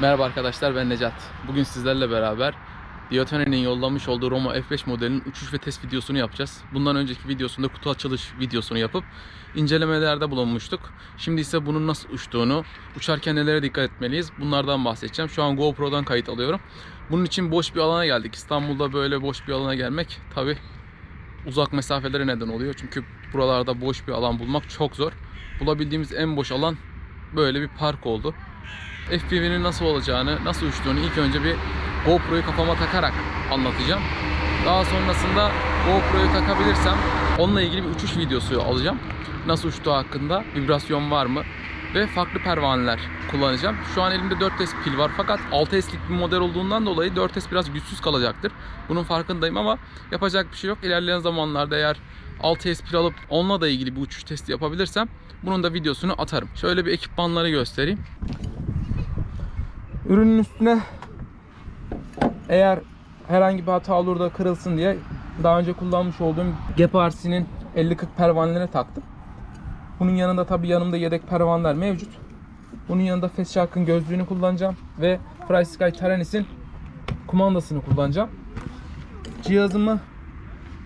Merhaba arkadaşlar ben Necat. Bugün sizlerle beraber Diotone'nin yollamış olduğu Roma F5 modelinin uçuş ve test videosunu yapacağız. Bundan önceki videosunda kutu açılış videosunu yapıp incelemelerde bulunmuştuk. Şimdi ise bunun nasıl uçtuğunu, uçarken nelere dikkat etmeliyiz bunlardan bahsedeceğim. Şu an GoPro'dan kayıt alıyorum. Bunun için boş bir alana geldik. İstanbul'da böyle boş bir alana gelmek tabi uzak mesafelere neden oluyor. Çünkü buralarda boş bir alan bulmak çok zor. Bulabildiğimiz en boş alan böyle bir park oldu. FPV'nin nasıl olacağını, nasıl uçtuğunu ilk önce bir GoPro'yu kafama takarak anlatacağım. Daha sonrasında GoPro'yu takabilirsem onunla ilgili bir uçuş videosu alacağım. Nasıl uçtuğu hakkında, vibrasyon var mı ve farklı pervaneler kullanacağım. Şu an elimde 4S pil var fakat 6S'lik bir model olduğundan dolayı 4S biraz güçsüz kalacaktır. Bunun farkındayım ama yapacak bir şey yok. İlerleyen zamanlarda eğer 6S pil alıp onunla da ilgili bir uçuş testi yapabilirsem bunun da videosunu atarım. Şöyle bir ekipmanları göstereyim. Ürünün üstüne eğer herhangi bir hata olur da kırılsın diye daha önce kullanmış olduğum Geparsi'nin 50-40 pervanelerine taktım. Bunun yanında tabi yanımda yedek pervaneler mevcut. Bunun yanında Fast Shark'ın gözlüğünü kullanacağım ve FlySky Taranis'in kumandasını kullanacağım. Cihazımı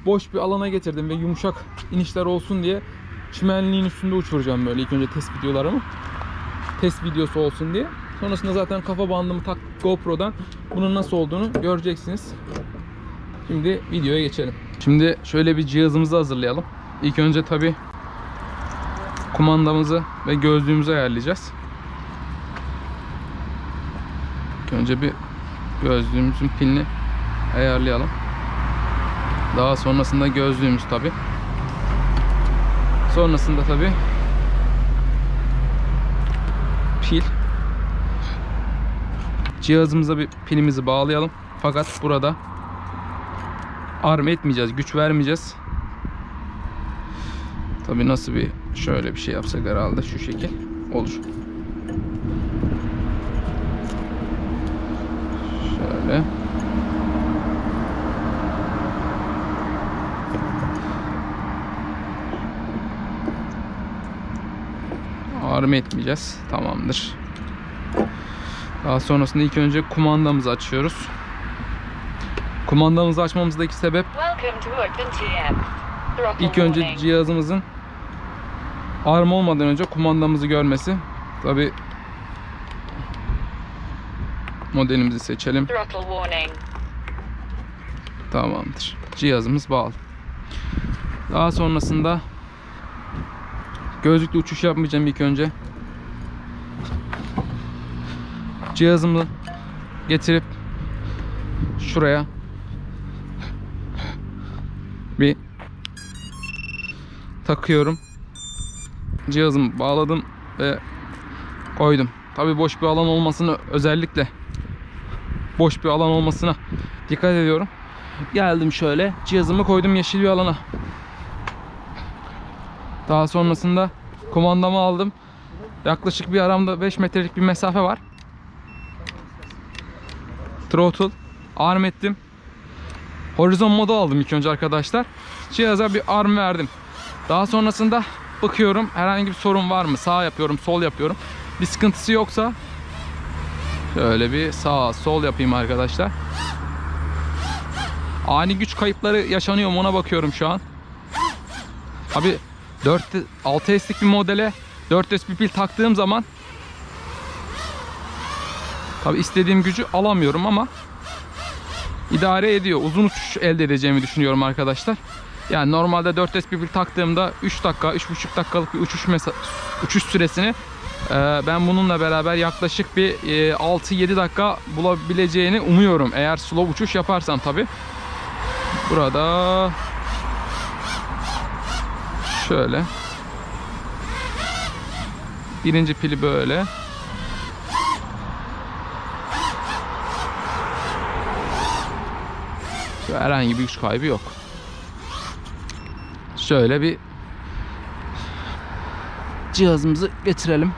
boş bir alana getirdim ve yumuşak inişler olsun diye çimenliğin üstünde uçuracağım böyle ilk önce test videolarımı. Test videosu olsun diye. Sonrasında zaten kafa bandımı tak GoPro'dan bunun nasıl olduğunu göreceksiniz. Şimdi videoya geçelim. Şimdi şöyle bir cihazımızı hazırlayalım. İlk önce tabi kumandamızı ve gözlüğümüzü ayarlayacağız. İlk önce bir gözlüğümüzün pilini ayarlayalım. Daha sonrasında gözlüğümüz tabi. Sonrasında tabi pil cihazımıza bir pilimizi bağlayalım. Fakat burada arm etmeyeceğiz, güç vermeyeceğiz. Tabi nasıl bir şöyle bir şey yapsak herhalde şu şekil olur. Şöyle. Arm etmeyeceğiz. Tamamdır. Daha sonrasında ilk önce kumandamızı açıyoruz. Kumandamızı açmamızdaki sebep ilk önce cihazımızın arm olmadan önce kumandamızı görmesi. Tabi modelimizi seçelim. Tamamdır. Cihazımız bağlı. Daha sonrasında gözlükle uçuş yapmayacağım ilk önce. Cihazımı getirip şuraya bir takıyorum. Cihazımı bağladım ve koydum. Tabi boş bir alan olmasını özellikle boş bir alan olmasına dikkat ediyorum. Geldim şöyle cihazımı koydum yeşil bir alana. Daha sonrasında kumandamı aldım. Yaklaşık bir aramda 5 metrelik bir mesafe var. Throttle arm ettim. Horizon modu aldım ilk önce arkadaşlar. Cihaza bir arm verdim. Daha sonrasında bakıyorum herhangi bir sorun var mı? Sağ yapıyorum, sol yapıyorum. Bir sıkıntısı yoksa şöyle bir sağ sol yapayım arkadaşlar. Ani güç kayıpları yaşanıyor mu ona bakıyorum şu an. Abi 4 6S'lik bir modele 4S bir pil taktığım zaman Tabi istediğim gücü alamıyorum ama idare ediyor. Uzun uçuş elde edeceğimi düşünüyorum arkadaşlar. Yani normalde 4S bir pil taktığımda 3 dakika, 3,5 dakikalık bir uçuş uçuş süresini e, ben bununla beraber yaklaşık bir e, 6-7 dakika bulabileceğini umuyorum. Eğer slow uçuş yaparsam tabi. Burada şöyle birinci pili böyle herhangi bir güç kaybı yok. Şöyle bir cihazımızı getirelim.